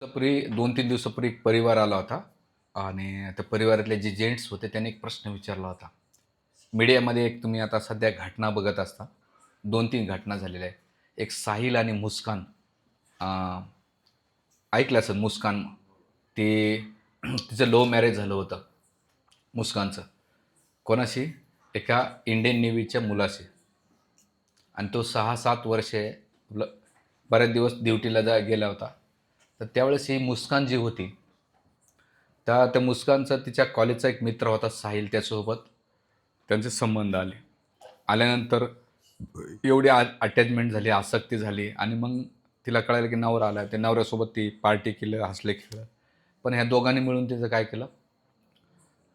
दिवसापूर्वी दोन तीन दिवसापूर्वी एक परिवार आला होता. आणि त्या परिवारातले जे जेंट्स होते त्यांनी एक प्रश्न विचारला होता. मीडियामध्ये एक तुम्ही आता सध्या घटना बघत असता. दोन तीन घटना झालेल्या आहे एक साहिल आणि मुस्कान. अं, ऐकलं असेल मुस्कान? ते तिचं लव्ह मॅरेज झालं होतं. मुस्कानचं. कोणाशी? एका इंडियन नेव्हीच्या मुलाशी. आणि तो सहा सात वर्षे ल बरेच दिवस ड्युटीला जा गेला होता. तर त्यावेळेस ही मुस्कान जी होती त्या त्या मुस्कानचा तिच्या कॉलेजचा एक मित्र होता साहिल त्यासोबत. त्यांचे संबंध आले. आल्यानंतर एवढी आ अटॅचमेंट झाली आसक्ती झाली आणि मग तिला कळालं की नवरा आला त्या नवऱ्यासोबत ती पार्टी केलं हसले खेळलं. पण ह्या दोघांनी मिळून तिचं काय केलं?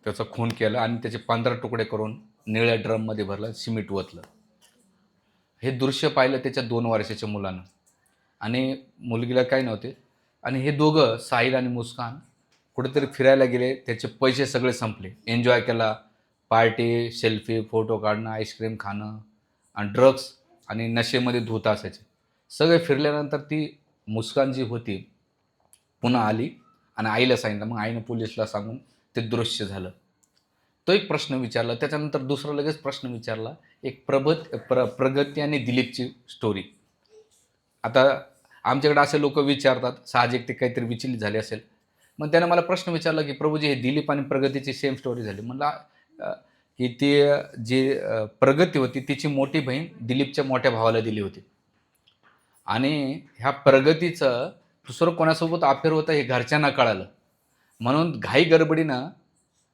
त्याचा खून केला आणि त्याचे पंधरा तुकडे करून निळ्या ड्रममध्ये भरलं सिमेंट ओतलं. हे दृश्य पाहिलं त्याच्या दोन वर्षाच्या मुलानं. आणि मुलगीला काय नव्हते आणि हे दोघं साहिल आणि मुस्कान कुठेतरी फिरायला गेले. त्याचे पैसे सगळे संपले. एन्जॉय केला. पार्टी सेल्फी फोटो काढणं आईस्क्रीम खाणं आणि ड्रग्स आणि नशेमध्ये धुत असायचे. सगळे फिरल्यानंतर ती मुस्कान जी होती पुन्हा आली आणि आईला सांगितलं. मग आईनं पोलिसला सांगून ते दृश्य झालं. तो एक प्रश्न विचारला. त्याच्यानंतर दुसरा लगेच प्रश्न विचारला. एक प्रबत प्र प्रगती आणि दिलीपची स्टोरी आता आमच्याकडे असे लोक विचारतात साहजिक ते काहीतरी विचलित झाले असेल. मग त्यानं मला प्रश्न विचारला की प्रभूजी हे दिलीप आणि प्रगतीची सेम स्टोरी झाली. म्हणला की ती जी प्रगती होती तिची मोठी बहीण दिलीपच्या मोठ्या भावाला दिली होती. आणि ह्या प्रगतीचं दुसरं कोणासोबत अफेअर होतं हे घरच्यांना कळालं. म्हणून घाई गडबडीनं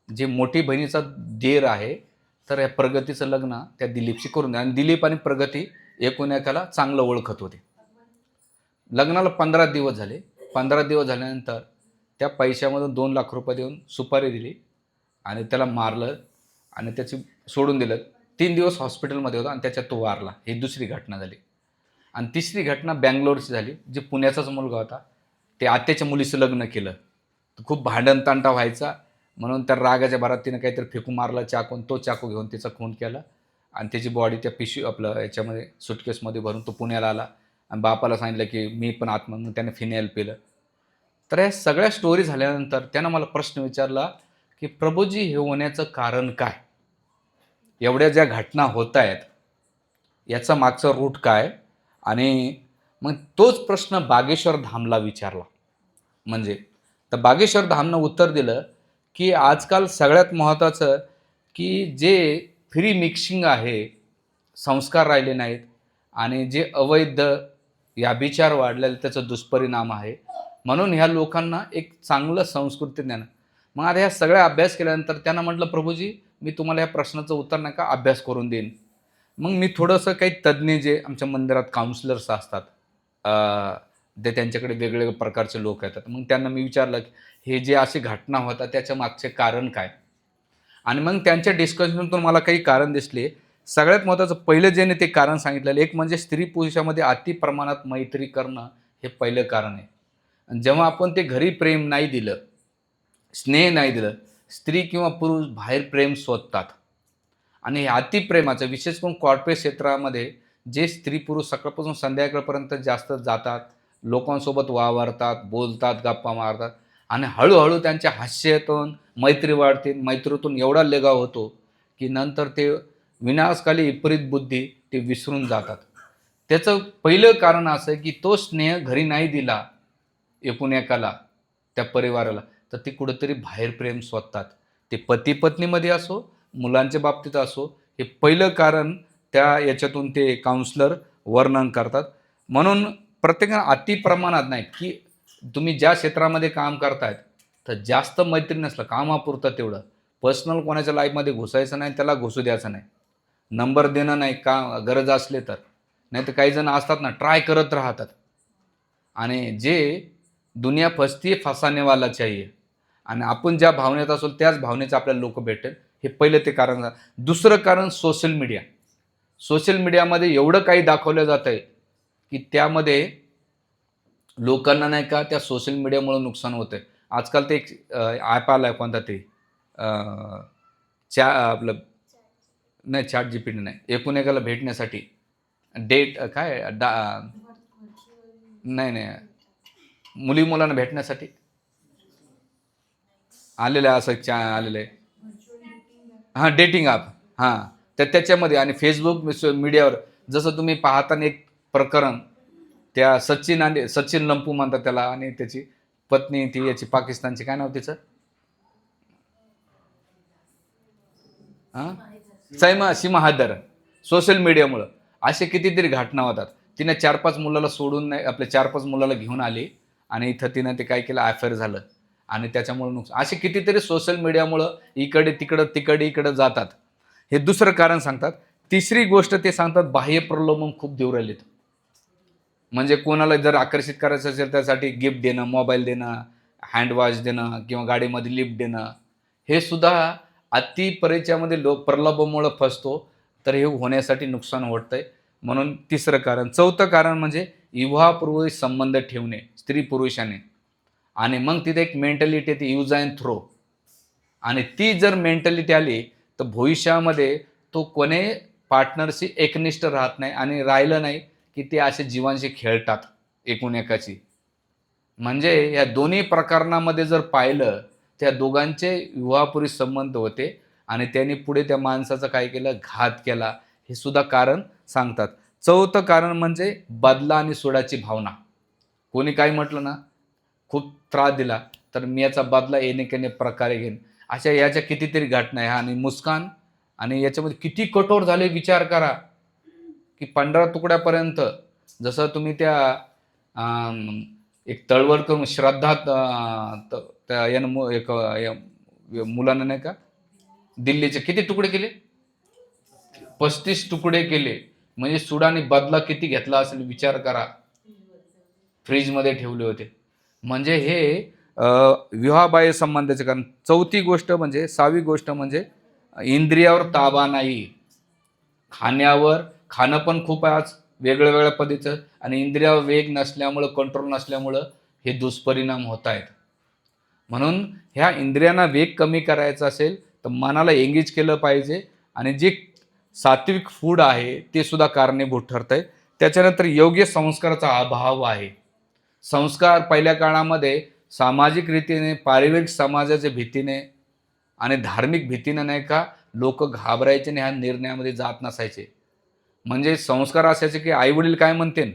जे मोठी बहिणीचा देर आहे तर या प्रगतीचं लग्न त्या दिलीपशी करून द्या. आणि दिलीप आणि प्रगती एकूण एकाला चांगलं ओळखत होते. लग्नाला पंधरा दिवस झाले. पंधरा दिवस झाल्यानंतर त्या पैशामधून दोन लाख रुपये देऊन सुपारी दिली आणि त्याला मारलं आणि त्याची सोडून दिलं. तीन दिवस हॉस्पिटलमध्ये होता आणि त्याच्यात तो वारला. ही दुसरी घटना झाली. आणि तिसरी घटना बँगलोरची झाली जे पुण्याचाच मुलगा होता. ते आत्याच्या मुलीचं लग्न केलं. तर खूप भांडण तांटा व्हायचा. म्हणून त्या रागाच्या भरात तिनं काहीतरी फेकू मारला चाकून तो चाकू घेऊन तिचा खून केला. आणि त्याची बॉडी त्या पिशवी आपलं याच्यामध्ये सुटकेसमध्ये भरून तो पुण्याला आला. आणि बापाला सांगितलं की मी पण आत्मा मग त्याने फिनेल पिलं. तर या सगळ्या स्टोरी झाल्यानंतर त्यानं मला प्रश्न विचारला की प्रभूजी हे होण्याचं कारण काय? एवढ्या ज्या घटना होत आहेत याचा मागचं रूट काय? आणि मग तोच प्रश्न बागेश्वर धामला विचारला. म्हणजे तर बागेश्वर धामनं उत्तर दिलं की आजकाल सगळ्यात महत्त्वाचं की जे फ्री मिक्सिंग आहे संस्कार राहिले नाहीत आणि जे अवैध व्याभिचार वाढलेले त्याचा दुष्परिणाम आहे. म्हणून ह्या लोकांना एक चांगलं संस्कृती ज्ञान मग आता ह्या सगळ्या अभ्यास केल्यानंतर त्यांना म्हटलं प्रभूजी मी तुम्हाला या प्रश्नाचं उत्तर नाही का अभ्यास करून देईन. मग मी थोडंसं काही तज्ज्ञ जे आमच्या मंदिरात काउन्सिलर्स असतात ते त्यांच्याकडे वेगवेगळ्या प्रकारचे लोक येतात. मग त्यांना मी विचारलं की हे जे अशी घटना होता त्याच्या मागचे कारण काय? आणि मग त्यांच्या डिस्कशनतून मला काही कारण दिसले. सगळ्यात महत्त्वाचं पहिलं ज्याने ते कारण सांगितलेलं एक म्हणजे स्त्री पुरुषामध्ये अति प्रमाणात मैत्री करणं हे पहिलं कारण आहे. आणि जेव्हा आपण ते घरी प्रेम नाही दिलं स्नेह नाही दिलं स्त्री किंवा पुरुष बाहेर प्रेम शोधतात. आणि हे अतिप्रेमाचं विशेष करून कॉर्पोरेट क्षेत्रामध्ये जे स्त्री पुरुष सकाळपासून संध्याकाळपर्यंत जास्त जातात लोकांसोबत वावरतात बोलतात गप्पा मारतात आणि हळूहळू त्यांच्या हास्यातून मैत्री वाढते मैत्रीतून एवढा लेगाव होतो की नंतर ते विनाशकाली विपरीत बुद्धी ते विसरून जातात. त्याचं पहिलं कारण असं की तो स्नेह घरी नाही दिला एकूण एकाला त्या परिवाराला. तर ते कुठंतरी बाहेर प्रेम शोधतात. ते पती पत्नीमध्ये असो मुलांच्या बाबतीत असो हे पहिलं कारण त्या याच्यातून ते काउन्सलर वर्णन करतात. म्हणून प्रत्येकानं अति प्रमाणात नाही की तुम्ही ज्या क्षेत्रामध्ये काम करतायत तर जास्त मैत्री नसलं कामापुरतं तेवढं. पर्सनल कोणाच्या लाईफमध्ये घुसायचं नाही त्याला घुसू द्यायचं नाही. नंबर देणं नाही का गरज असले तर. नाही तर काही जण असतात ना ट्राय करत राहतात. आणि जे दुनिया फसती फसानेवाला चाहिए आणि आपण ज्या भावनेत असो त्याच भावनेचं आपल्याला लोक भेटेल. हे पहिलं ते कारण झालं. दुसरं कारण सोशल मीडिया सोशल मीडियामध्ये एवढं काही दाखवलं जात आहे की त्यामध्ये लोकांना नाही का त्या सोशल मीडियामुळे नुकसान होतं आहे आजकाल ते एक ॲप आला आहे कोणता ते? च्या आपलं नाही चॅट जी पी टी नाही. एकूण एकाला भेटण्यासाठी डेट काय डा नाही नाही. मुली मुलांना भेटण्यासाठी? आलेलं आहे असं चा आलेलं. आहे हां डेटिंग ॲप हां. तर त्याच्यामध्ये आणि फेसबुक मीडियावर जसं तुम्ही पाहताना एक प्रकरण त्या सचिन आणि सचिन लंपू म्हणतात त्याला आणि त्याची पत्नी ती याची पाकिस्तानची. काय नाव तिचं? हां? सैमा सीमा हैदर सोशल मीडियामुळं असे कितीतरी घटना होतात. तिने चार पाच मुलाला सोडून नाही आपल्या चार पाच मुलाला घेऊन आली आणि इथं तिनं ते काय केलं अफेअर झालं. आणि त्याच्यामुळं नुकसान. असे कितीतरी सोशल मीडियामुळं इकडे तिकडं तिकडे इकडं जातात. हे दुसरं कारण सांगतात. तिसरी गोष्ट ते सांगतात बाह्य प्रलोभन खूप देऊ राहिलेत म्हणजे कोणाला जर आकर्षित करायचं असेल त्यासाठी गिफ्ट देणं मोबाईल देणं हँडवॉश देणं किंवा गाडीमध्ये लिफ्ट देणं हे सुद्धा अति परिचयामध्ये लो प्रलोभामुळं फसतो तर हे होण्यासाठी नुकसान होतंय म्हणून तिसरं कारण चौथं कारण म्हणजे युवापूर्वी संबंध ठेवणे स्त्री पुरुषाने आणि मग तिथे एक मेंटॅलिटी येते यूज अँड थ्रो आणि ती जर मेंटॅलिटी आली तर भविष्यामध्ये तो कोणे पार्टनरशी एकनिष्ठ राहत नाही आणि राहिलं नाही की ते असे जीवांशी खेळतात एकूण एकाची. म्हणजे या दोन्ही प्रकरणामध्ये जर पाहिलं त्या दोघांचे विवाहापूर्वी संबंध होते आणि त्यांनी पुढे त्या माणसाचा काय केलं? घात केला. हे सुद्धा कारण सांगतात. चौथं कारण म्हणजे बदला आणि सोडाची भावना. कोणी काय म्हटलं ना? खूप त्रास दिला. तर मी याचा बदला येणे केने प्रकारे घेईन. अशा याच्या कितीतरी घटना आहे. आणि मुस्कान आणि याच्यामध्ये किती कठोर झाले विचार करा. की पंधरा तुकड्यापर्यंत जसं तुम्ही त्या एक तळवळ करून श्रद्धा त्या यानं मु- एक मुलानं नाही का दिल्लीचे किती तुकडे केले? पस्तीस तुकडे केले. म्हणजे सुडाने बदला किती घेतला असेल विचार करा. फ्रीजमध्ये ठेवले होते. म्हणजे हे विवाहबाह्य संबंधाचे कारण चौथी गोष्ट म्हणजे सहावी गोष्ट म्हणजे इंद्रियावर ताबा नाही. खाण्यावर खाणं पण खूप आहे आज वेगळ्या वेगळ्या पद्धतीचं आणि इंद्रियावर वेग नसल्यामुळं कंट्रोल नसल्यामुळं हे दुष्परिणाम होत आहेत म्हणून ह्या इंद्रियांना वेग कमी करायचा असेल तर मनाला एंगेज केलं पाहिजे आणि जे सात्विक फूड आहे ते सुद्धा कारणीभूत ठरत आहे त्याच्यानंतर योग्य संस्काराचा अभाव आहे. संस्कार पहिल्या काळामध्ये सामाजिक रीतीने पारिवारिक समाजाच्या भीतीने आणि धार्मिक भीतीने नाही का लोक घाबरायचे आणि ह्या निर्णयामध्ये जात नसायचे. म्हणजे संस्कार असायचे की आईवडील काय म्हणतेन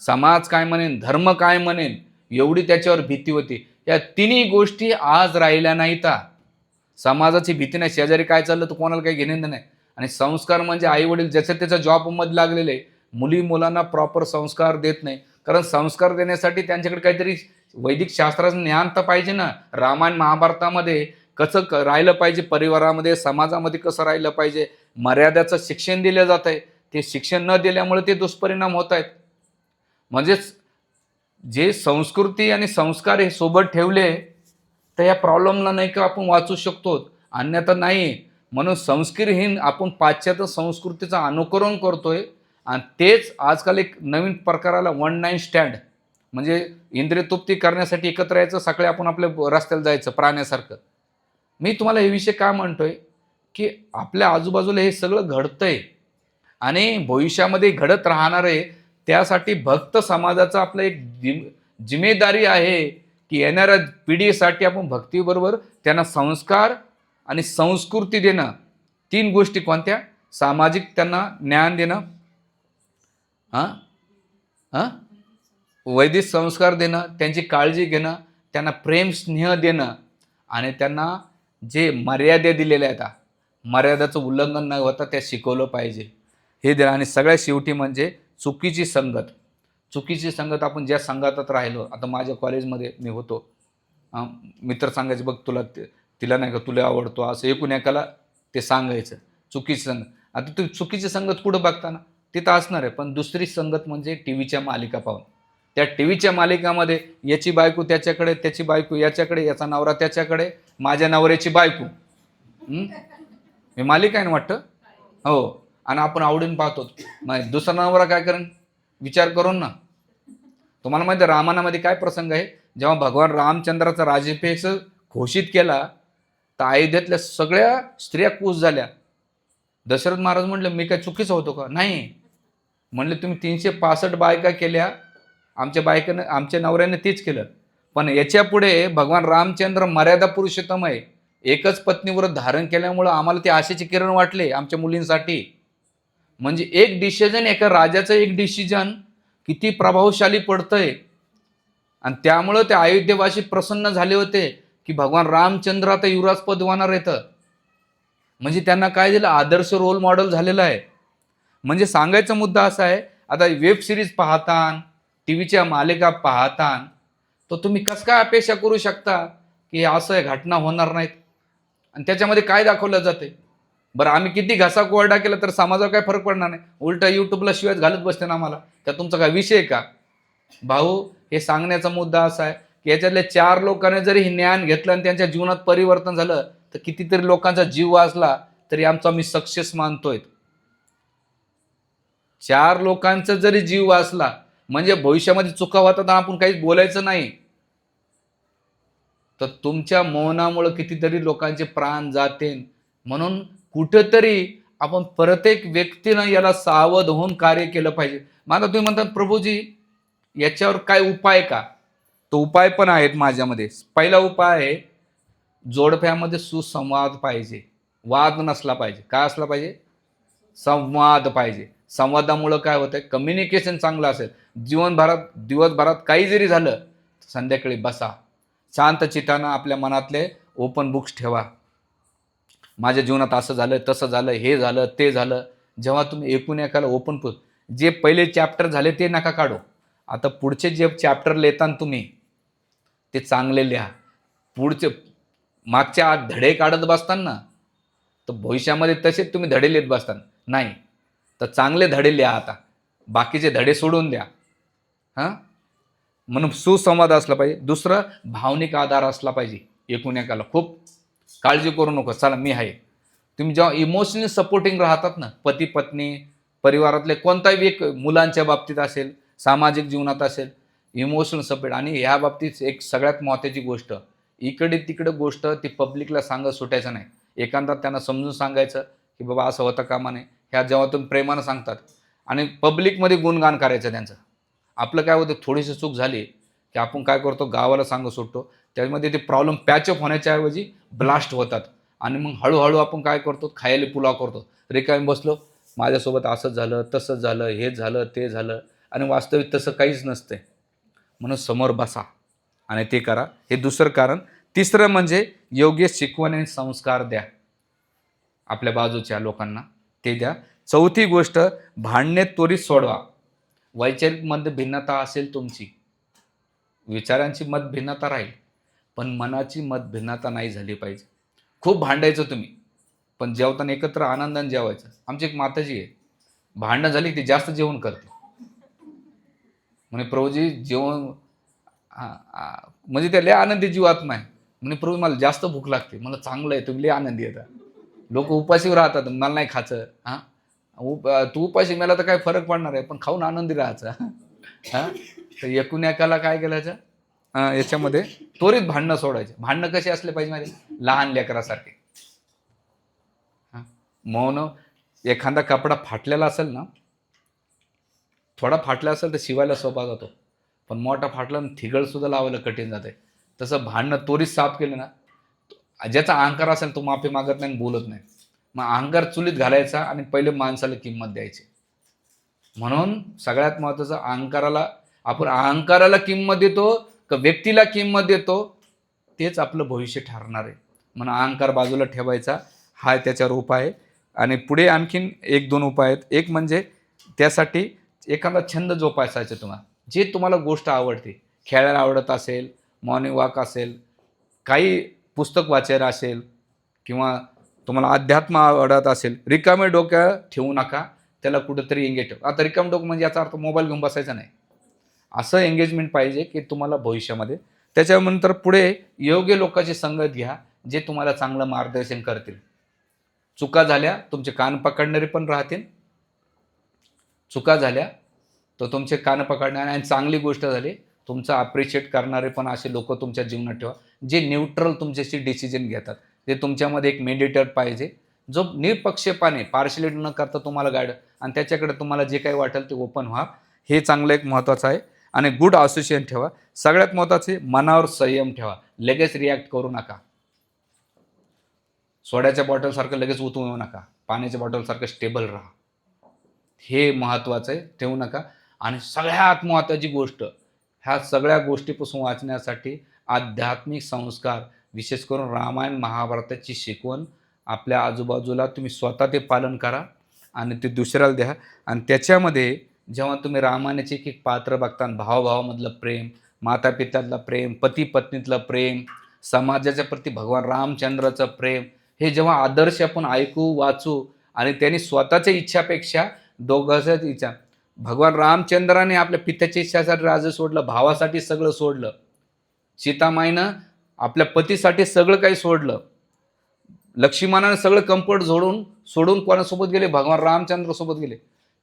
समाज काय म्हणेन धर्म काय म्हणेन एवढी त्याच्यावर भीती होती. या तिन्ही गोष्टी आज राहिल्या नाहीता. समाजाची भीती नाही. शेजारी काय चाललं तर कोणाला काही घेणं नाही. आणि संस्कार म्हणजे आईवडील ज्याच्या त्याच्या जॉबमध्ये लागलेले मुली मुलांना प्रॉपर संस्कार देत नाही. कारण संस्कार देण्यासाठी त्यांच्याकडे काहीतरी वैदिक शास्त्राचं ज्ञान तर पाहिजे ना. रामायण महाभारतामध्ये कसं क राहिलं पाहिजे परिवारामध्ये समाजामध्ये कसं राहिलं पाहिजे? मर्यादाचं शिक्षण दिलं जात आहे ते शिक्षण न दिल्यामुळे ते दुष्परिणाम होत आहेत. म्हणजेच जे संस्कृती आणि संस्कार हे सोबत ठेवले तर या प्रॉब्लेमला नाही का आपण वाचू शकतो? अन्यथा नाही. म्हणून संस्कृतहीन आपण पाश्चात्य संस्कृतीचं अनुकरण करतोय आणि तेच आजकाल एक नवीन प्रकाराला वन नाईन स्टँड म्हणजे इंद्रिय तृप्ती करण्यासाठी एकत्र यायचं सकाळी आपण आपल्या रस्त्याला जायचं प्राण्यासारखं. मी तुम्हाला हे विषय का म्हणतोय? की आपल्या आजूबाजूला हे सगळं घडतंय. आणि भविष्यामध्ये घडत राहणार आहे त्यासाठी भक्त समाजाचा आपलं एक जिम जिम्मेदारी आहे की येणाऱ्या पिढीसाठी आपण भक्तीबरोबर त्यांना संस्कार आणि संस्कृती देणं. तीन गोष्टी कोणत्या? सामाजिक त्यांना ज्ञान देणं. हां? हां? वैदिक संस्कार देणं त्यांची काळजी घेणं त्यांना प्रेम स्नेह देणं आणि त्यांना जे मर्यादा दिलेल्या आहेत मर्यादाचं उल्लंघन न होता त्या शिकवलं पाहिजे. हे दिलं. आणि सगळ्यात शेवटी म्हणजे चुकीची संगत. चुकीची संगत आपण ज्या संघातात राहिलो आता माझ्या कॉलेजमध्ये मी होतो. मित्र सांगायचे बघ तुला तिला नाही का तुला आवडतो असं एकूण एकाला ते सांगायचं चुकीची संगत. आता तुम्ही चुकीची संगत कुठं बघताना? तिथं असणार आहे पण दुसरी संगत म्हणजे टी व्हीच्या मालिका पाहून. त्या टी व्हीच्या मालिकामध्ये याची बायको त्याच्याकडे त्याची बायको याच्याकडे याचा नवरा त्याच्याकडे माझ्या नवऱ्याची बायको. हे मालिका आहे ना वाटतं? हो. आणि आपण आवडीन पाहतो. मग दुसरा नवरा काय करेन? विचार करून ना. तुम्हाला माहिती आहे रामानामध्ये काय प्रसंग आहे? जेव्हा भगवान रामचंद्राचा राजाभिषेक घोषित केला तर अयोध्येतल्या सगळ्या स्त्रिया खुश झाल्या. दशरथ महाराज म्हणले मी काय चुकीचं होतो का? नाही. म्हणले तुम्ही तीनशे पासष्ट बायका केल्या. आमच्या बायकानं आमच्या नवऱ्याने तेच केलं. पण याच्यापुढे भगवान रामचंद्र मर्यादा पुरुषोत्तम आहे. एकच पत्नीवर धारण केल्यामुळं आम्हाला ते आशेचे किरण वाटले आमच्या मुलींसाठी. म्हणजे एक डिसिजन एका राजाचं एक डिसिजन किती प्रभावशाली पडतंय. आणि त्यामुळं ते अयोध्येवाशी प्रसन्न झाले होते की भगवान रामचंद्र आता युवराज पद होणार येतं म्हणजे त्यांना काय दिलं आदर्श रोल मॉडेल झालेलं आहे. म्हणजे सांगायचा मुद्दा असा आहे आता वेब सिरीज पाहतान टी व्हीच्या मालिका पाहतान तर तुम्ही कसं काय अपेक्षा करू शकता की असं घटना होणार नाहीत? आणि त्याच्यामध्ये काय दाखवलं जाते बरं आम्ही किती घसा कोरडा केला तर समाजावर काय फरक पडणार नाही. उलट यूट्यूबला शिवाय घालत बसते ना आम्हाला. त्या तुमचा काय विषय आहे का? भाऊ हे सांगण्याचा मुद्दा असा आहे की याच्यातल्या चार लोकांनी जरी हे ज्ञान घेतलं आणि त्यांच्या जीवनात परिवर्तन झालं तर कितीतरी लोकांचा जीव वाचला तरी आमचा मी सक्सेस मानतोय. चार लोकांचा जरी जीव वाचला म्हणजे भविष्यामध्ये चुका होतात तर आपण काहीच बोलायचं नाही. तर तुमच्या मौनामुळे कितीतरी लोकांचे प्राण जाते म्हणून कुठंतरी आपण प्रत्येक व्यक्तीनं याला सावध होऊन कार्य केलं पाहिजे. मग तुम्ही म्हणतात प्रभूजी याच्यावर काय उपाय का? तो उपाय पण आहेत माझ्यामध्ये. पहिला उपाय आहे जोडप्यामध्ये सुसंवाद पाहिजे. वाद नसला पाहिजे. काय असला पाहिजे? संवाद पाहिजे. संवादामुळं काय होतं आहे कम्युनिकेशन चांगलं असेल. जीवनभरात दिवसभरात काही जरी झालं संध्याकाळी बसा. शांत चित्तानं आपल्या मनातले ओपन बुक्स ठेवा. माझ्या जीवनात असं झालं तसं झालं हे झालं ते झालं. जेव्हा तुम्ही एकूण एकाला ओपन पुस जे पहिले चॅप्टर झाले ते नका काढू. आता पुढचे जे चॅप्टर लिहिताना तुम्ही ते चांगले लिहा. पुढचे मागच्या आत धडे काढत बसताना तर भविष्यामध्ये तसेच तुम्ही धडे लिहित बसतान. नाही तर चांगले धडे लिहा आता. बाकीचे धडे सोडून द्या. हां? म्हणून सुसंवाद असला पाहिजे. दुसरं भावनिक आधार असला पाहिजे. एकूण एकाला. खूप काळजी करू नको चला मी आहे. तुम्ही जेव्हा इमोशनली सपोर्टिंग राहतात ना पती पत्नी परिवारातले कोणताही एक मुलांच्या बाबतीत असेल सामाजिक जीवनात असेल इमोशनल सपोर्ट आणि ह्या बाबतीत एक सगळ्यात महत्त्वाची गोष्ट इकडे तिकडे गोष्ट ती पब्लिकला सांगत सुटायचं नाही. एकांदा त्यांना समजून सांगायचं की बाबा असं होतं कामा नये ह्या जेव्हा तुम्ही प्रेमानं सांगतात आणि पब्लिकमध्ये गुणगान करायचं त्यांचं. आपलं काय होतं थोडीशी चूक झाली की आपण काय करतो गावाला सांगू सुटतो त्यामध्ये ते प्रॉब्लेम पॅचअप होण्याच्या ऐवजी ब्लास्ट होतात. आणि मग हळूहळू आपण काय करतो? खायला पुलाव करतो. रिकामी बसलो? माझ्यासोबत असंच झालं तसंच झालं हे झालं ते झालं. आणि वास्तविक तसं काहीच नसते म्हणून समोर बसा आणि ते करा. हे दुसरं कारण. तिसरं म्हणजे योग्य शिकवण आणि संस्कार द्या. आपल्या बाजूच्या लोकांना ते द्या. चौथी गोष्ट भांडणे त्वरित सोडवा. वैचारिक मतभिन्नता असेल तुमची. विचारांची मतभिन्नता राहील. पण मनाची मतभिन्नता नाही झाली पाहिजे. खूप भांडायचं तुम्ही पण जेवताना एकत्र आनंदाने जेवायचं. आमची एक माताजी आहे. भांडणं झाली की ती जास्त जेवण करते. म्हणे प्रभूजी जेवण म्हणजे त्या लय आनंदी जीवात्मा आहे. म्हणे प्रभू मला जास्त भूक लागते. मला चांगलं आहे. तुम्ही लय आनंदी येतात लोक उपाशी राहतात. मला नाही खायचं. हां? उप तू उपाशी मेला तर काय फरक पडणार आहे पण खाऊन आनंदी राहायचा. हां? तर एकूण एकाला काय केल्याचं याच्यामध्ये त्वरित भांडणं सोडायचे. भांडणं कसे असले पाहिजे माहिती? लहान लेकरासारखे. मौन एखादा कपडा फाटलेला असेल ना थोडा फाटला असेल तर शिवायला सोपा जातो. पण मोठा फाटला आणि थिगळसुद्धा लावायला कठीण जाते. तसं भांडणं त्वरित साफ केलं ना ज्याचा अहंकार असेल तो माफी मागत नाही आणि बोलत नाही. मग अहंकार चुलीत घालायचा आणि पहिले माणसाला किंमत द्यायची. म्हणून सगळ्यात महत्त्वाचं अहंकाराला आपण अहंकाराला किंमत देतो का व्यक्तीला किंमत देतो तेच आपलं भविष्य ठरणार आहे. म्हणून अहंकार बाजूला ठेवायचा हा त्याच्यावर उपाय आहे. आणि पुढे आणखीन एक दोन उपाय आहेत. एक म्हणजे त्यासाठी एखादा छंद जोपासायचा तुम्हाला. जे तुम्हाला गोष्ट आवडते. खेळायला आवडत असेल मॉर्निंग वॉक असेल काही पुस्तक वाचायला असेल किंवा तुम्हाला अध्यात्म आवडत असेल रिकामे डोक्या ठेवू नका. त्याला कुठंतरी एंगेज ठेव. आता रिकाम डोकं म्हणजे याचा अर्थ मोबाईल घेऊन बसायचा नाही. असं एंगेजमेंट पाहिजे की तुम्हाला भविष्यामध्ये. त्याच्यानंतर पुढे योग्य लोकांची संगत घ्या जे तुम्हाला चांगलं मार्गदर्शन करतील. चुका झाल्या तुमचे कान पकडणारे पण राहतील. चुका झाल्या तर तुमचे कान पकडणारे आणि चांगली गोष्ट झाली तुमचं अप्रिशिएट करणारे पण असे लोक तुमच्या जीवनात ठेवा जे न्यूट्रल तुमच्याशी डिसिजन घेतात. ते तुमच्यामध्ये एक मेडिटर पाहिजे जो निपक्षेपाने पार्शलिटी न करता तुम्हाला गाईड आणि त्याच्याकडे तुम्हाला जे काही वाटेल ते ओपन व्हा. हे चांगलं एक महत्त्वाचं आहे. आणि गुड असोसिएशन ठेवा. सगळ्यात महत्त्वाचे मनावर संयम ठेवा. लगेच रिॲक्ट करू नका. सोड्याच्या बॉटलसारखं लगेच उतू येऊ नका. पाण्याच्या बॉटलसारखं स्टेबल राहा. हे महत्त्वाचं आहे ठेवू नका. आणि सगळ्यात महत्त्वाची गोष्ट ह्या सगळ्या गोष्टीपासून वाचण्यासाठी आध्यात्मिक संस्कार विशेष करून रामायण महाभारताची शिकवण आपल्या आजूबाजूला तुम्ही स्वतः ते पालन करा आणि ते दुसऱ्याला द्या. आणि त्याच्यामध्ये जेव्हा तुम्ही रामायणाचे एक एक पात्र बघता भावभावामधलं प्रेम माता पित्यातलं प्रेम पती पत्नीतलं प्रेम समाजाच्या प्रती भगवान रामचंद्राचं प्रेम हे जेव्हा आदर्श आपण ऐकू वाचू आणि त्यांनी स्वतःच्या इच्छापेक्षा दोघांच्याच इच्छा भगवान रामचंद्राने आपल्या पित्याच्या इच्छासाठी राज्य सोडलं भावासाठी सगळं सोडलं सीतामाईनं आपल्या पतीसाठी सगळं काही सोडलं लक्ष्मणाने सगळं कम्फर्ट जोडून सोडून कोणासोबत गेले? भगवान रामचंद्रासोबत गेले.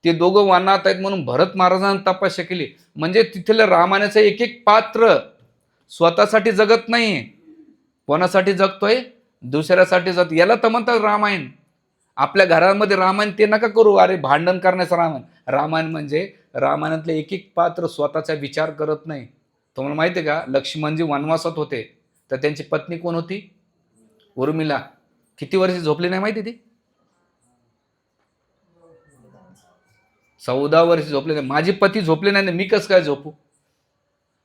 ते दोघं वानात आहेत म्हणून भरत महाराजांनी तपस्या केली. म्हणजे तिथलं रामायणाचं एक एक पात्र स्वतःसाठी जगत नाही कोणासाठी जगतोय? दुसऱ्यासाठी जगत. याला तर म्हणतात रामायण. आपल्या घरामध्ये रामायण ते नका करू. अरे भांडण करण्याचं रामायण. रामायण म्हणजे रामायणातले एक एक पात्र स्वतःचा विचार करत नाही. तुम्हाला माहिती आहे का? लक्ष्मणजी वनवासात होते तर त्यांची पत्नी कोण होती? उर्मिला. किती वर्ष झोपली नाही माहिती ती? चौदा वर्ष झोपले नाही. माझे पती झोपले नाही ना मी कसं काय झोपू?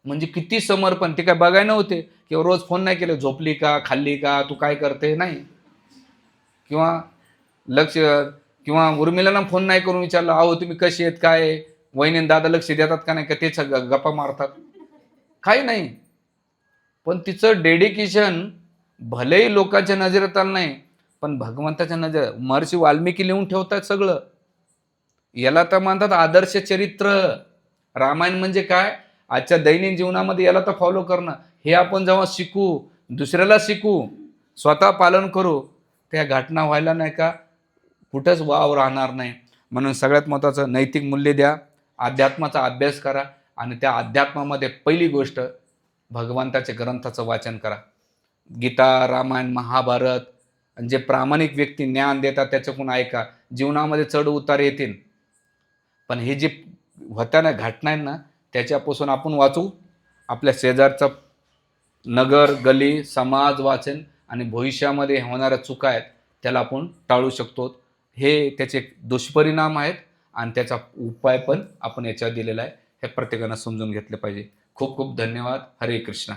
म्हणजे किती समर्पण. ते काय बघाय नव्हते किंवा रोज फोन नाही केले झोपली का खाल्ली का तू काय करते नाही. किंवा लक्ष किंवा उर्मिलांना फोन नाही करून विचारलं अहो तुम्ही कशी आहेत काय आहे? वहिनी दादा लक्ष देतात का नाही? का तेच ग- गप्पा मारतात? काही नाही. पण तिचं डेडिकेशन भलेही लोकांच्या नजरेत आलं नाही पण भगवंताच्या नजर महर्षी वाल्मिकी लिहून ठेवतात सगळं. याला तर म्हणतात आदर्श चरित्र. रामायण म्हणजे काय? आजच्या दैनिक जीवनामध्ये याला तर फॉलो करणं. हे आपण जेव्हा शिकू दुसऱ्याला शिकू स्वतः पालन करू त्या घटना व्हायला नाही का? कुठंच वाव राहणार नाही. म्हणून सगळ्यात महत्त्वाचं नैतिक मूल्य द्या अध्यात्माचा अभ्यास करा आणि त्या अध्यात्मामध्ये पहिली गोष्ट भगवंताच्या ग्रंथाचं वाचन करा. गीता रामायण महाभारत जे प्रामाणिक व्यक्ती ज्ञान देतात त्याच्याकडून ऐका. जीवनामध्ये चढ उतार येतील. पण हे जे होत्या घटना आहेत ना त्याच्यापासून आपण वाचू. आपल्या शेजारचा नगर गली समाज वाचन आणि भविष्यामध्ये होणाऱ्या चुका आहेत त्याला आपण टाळू शकतो. हे त्याचे दुष्परिणाम आहेत आणि त्याचा उपाय पण आपण याच्यावर दिलेला आहे. हे प्रत्येकानं समजून घेतलं पाहिजे. खूप खूप धन्यवाद. हरे कृष्णा.